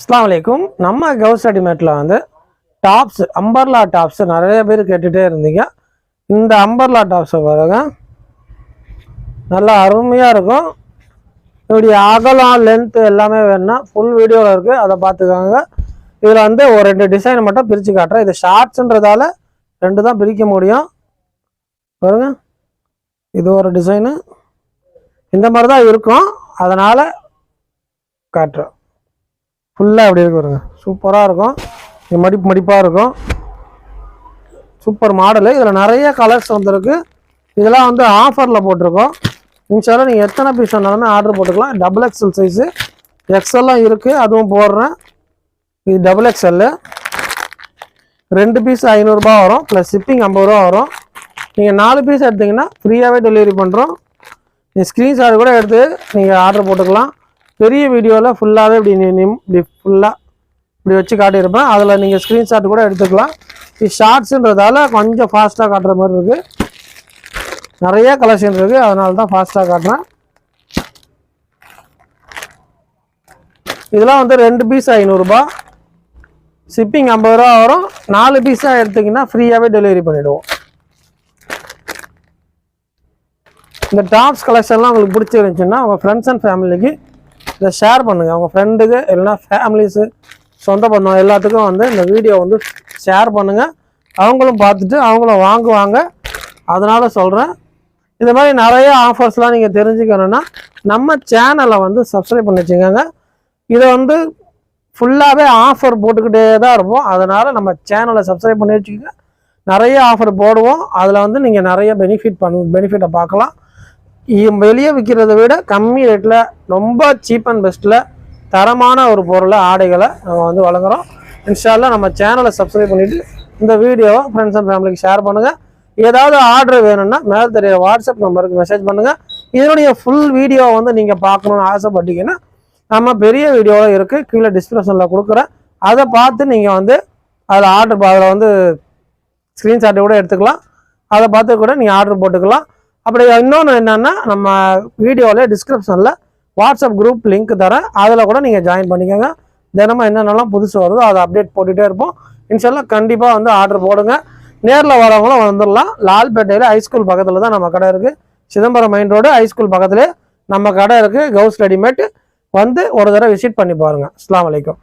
அஸ்லாம் வலைக்கும் நம்ம கவுஸ் ரெடிமேட்டில் வந்து டாப்ஸ் அம்பர்லா டாப்ஸ் நிறைய பேர் கேட்டுகிட்டே இருந்தீங்க. இந்த அம்பர்லா டாப்ஸை பாருங்க. நல்லா அருமையாக இருக்கும். இப்படி அகலம் லென்த்து எல்லாமே வேணும்னா ஃபுல் வீடியோவில் இருக்குது அதை பார்த்துக்கோங்க. இதில் வந்து ஒரு ரெண்டு டிசைன் மட்டும் பிரித்து காட்டுறேன். இது ஷார்ட்ஸுன்றதால ரெண்டு தான் பிரிக்க முடியும். பாருங்க. இது ஒரு டிசைனு இந்த மாதிரி தான் இருக்கும். அதனால் காட்டுறோம். ஃபுல்லாக அப்படி இருக்கு சூப்பராக இருக்கும். இது மடிப்பு மடிப்பாக இருக்கும். சூப்பர் மாடலு இதில் நிறைய கலர்ஸ் வந்துருக்கு. இதெல்லாம் வந்து ஆஃபரில் போட்டிருக்கோம். இன்ஷாலும் நீங்கள் எத்தனை பீஸ் வேணாலுமே ஆர்டர் போட்டுக்கலாம். டபுள் எக்ஸ்எல் சைஸு எக்ஸ்எல்லாம் இருக்குது அதுவும் போடுறேன். இது டபுள் எக்ஸ்எல்லு ரெண்டு பீஸ் ஐநூறுரூபா வரும். ப்ளஸ் ஷிப்பிங் ஐம்பது ரூபா வரும். நீங்கள் நாலு பீஸ் எடுத்தீங்கன்னா ஃப்ரீயாகவே டெலிவரி பண்ணுறோம் நீங்கள் ஸ்க்ரீன்ஷாட் கூட எடுத்து நீங்கள் ஆர்டர் போட்டுக்கலாம். பெரிய வீடியோவில் ஃபுல்லாகவே இப்படி நிம் இப்படி ஃபுல்லாக இப்படி வச்சு காட்டியிருப்பேன். அதில் நீங்கள் ஸ்க்ரீன்ஷாட் கூட எடுத்துக்கலாம். இது ஷார்ட்ஸுன்றதால கொஞ்சம் ஃபாஸ்ட்டாக காட்டுற மாதிரி இருக்குது நிறைய கலெக்ஷன் இருக்குது அதனால தான் ஃபாஸ்ட்டாக காட்டுறேன். இதெல்லாம் வந்து ரெண்டு பீஸ் ஐநூறுரூபா ஷிப்பிங் ஐம்பது ரூபா வரும். நாலு பீஸாக எடுத்தீங்கன்னா ஃப்ரீயாகவே டெலிவரி பண்ணிவிடுவோம் இந்த டாப்ஸ் கலெக்ஷன்லாம் உங்களுக்கு பிடிச்சிருந்துச்சுன்னா உங்கள் ஃப்ரெண்ட்ஸ் அண்ட் ஃபேமிலிக்கு இதை ஷேர் பண்ணுங்கள் உங்கள் ஃப்ரெண்டுக்கு இல்லைன்னா ஃபேமிலிஸு சொந்த பந்தம் எல்லாத்துக்கும் வந்து இந்த வீடியோ வந்து ஷேர் பண்ணுங்கள் அவங்களும் பார்த்துட்டு அவங்களும் வாங்குவாங்க. அதனால் சொல்கிறேன் இந்த மாதிரி நிறைய ஆஃபர்ஸ்லாம் நீங்கள் தெரிஞ்சுக்கணுன்னா நம்ம சேனலை வந்து சப்ஸ்கிரைப் பண்ணி வச்சுக்கோங்க. இதை வந்து ஃபுல்லாகவே ஆஃபர் போட்டுக்கிட்டே தான் இருப்போம். அதனால் நம்ம சேனலை சப்ஸ்கிரைப் பண்ணி வச்சுக்கோங்க. நிறைய ஆஃபர் போடுவோம். அதில் வந்து நீங்கள் நிறைய பெனிஃபிட் பண்ண பெனிஃபிட்டை பார்க்கலாம். வெளியே விற்கிறத விட கம்மி ரேட்டில் ரொம்ப சீப் அண்ட் பெஸ்ட்டில் தரமான ஒரு பொருளை ஆடைகளை நம்ம வந்து வழங்குகிறோம் இன்ஷால்லா நம்ம சேனலை சப்ஸ்கிரைப் பண்ணிவிட்டு இந்த வீடியோவை ஃப்ரெண்ட்ஸ் அண்ட் ஃபேமிலிக்கு ஷேர் பண்ணுங்கள் ஏதாவது ஆர்டர் வேணும்னா மேலே தெரிய வாட்ஸ்அப் நம்பருக்கு மெசேஜ் பண்ணுங்கள் இதனுடைய ஃபுல் வீடியோவை வந்து நீங்கள் பார்க்கணுன்னு ஆசைப்பட்டீங்கன்னா நம்ம பெரிய வீடியோவில் இருக்குது கீழே டிஸ்கிரிப்ஷனில் கொடுக்குறேன். அதை பார்த்து நீங்கள் வந்து அதில் ஆர்டர் அதில் வந்து ஸ்க்ரீன்ஷாட்டை கூட எடுத்துக்கலாம். அதை பார்த்து கூட நீங்கள் ஆர்டர் போட்டுக்கலாம். அப்படி இன்னொன்று என்னென்னா நம்ம வீடியோவில் டிஸ்கிரிப்ஷனில் வாட்ஸ்அப் குரூப் லிங்க் தரேன். அதில் கூட நீங்கள் ஜாயின் பண்ணிக்கோங்க. தினமும் என்னென்னலாம் புதுசு வருதோ அதை அப்டேட் போட்டுகிட்டே இருப்போம். இன்ஷால்லா கண்டிப்பாக வந்து ஆர்டர் போடுங்க. நேரில் வரவங்களும் வந்துடலாம் லால்பேட்டையில் ஹைஸ்கூல் பக்கத்தில் தான் நம்ம கடை இருக்குது சிதம்பரம் மெயின் ரோடு ஹைஸ்கூல் பக்கத்துலேயே நம்ம கடை இருக்குது கவுஸ் ரெடிமேட் வந்து ஒரு தடவை விசிட் பண்ணி பாருங்கள் அஸ்லாம் வலைக்கம்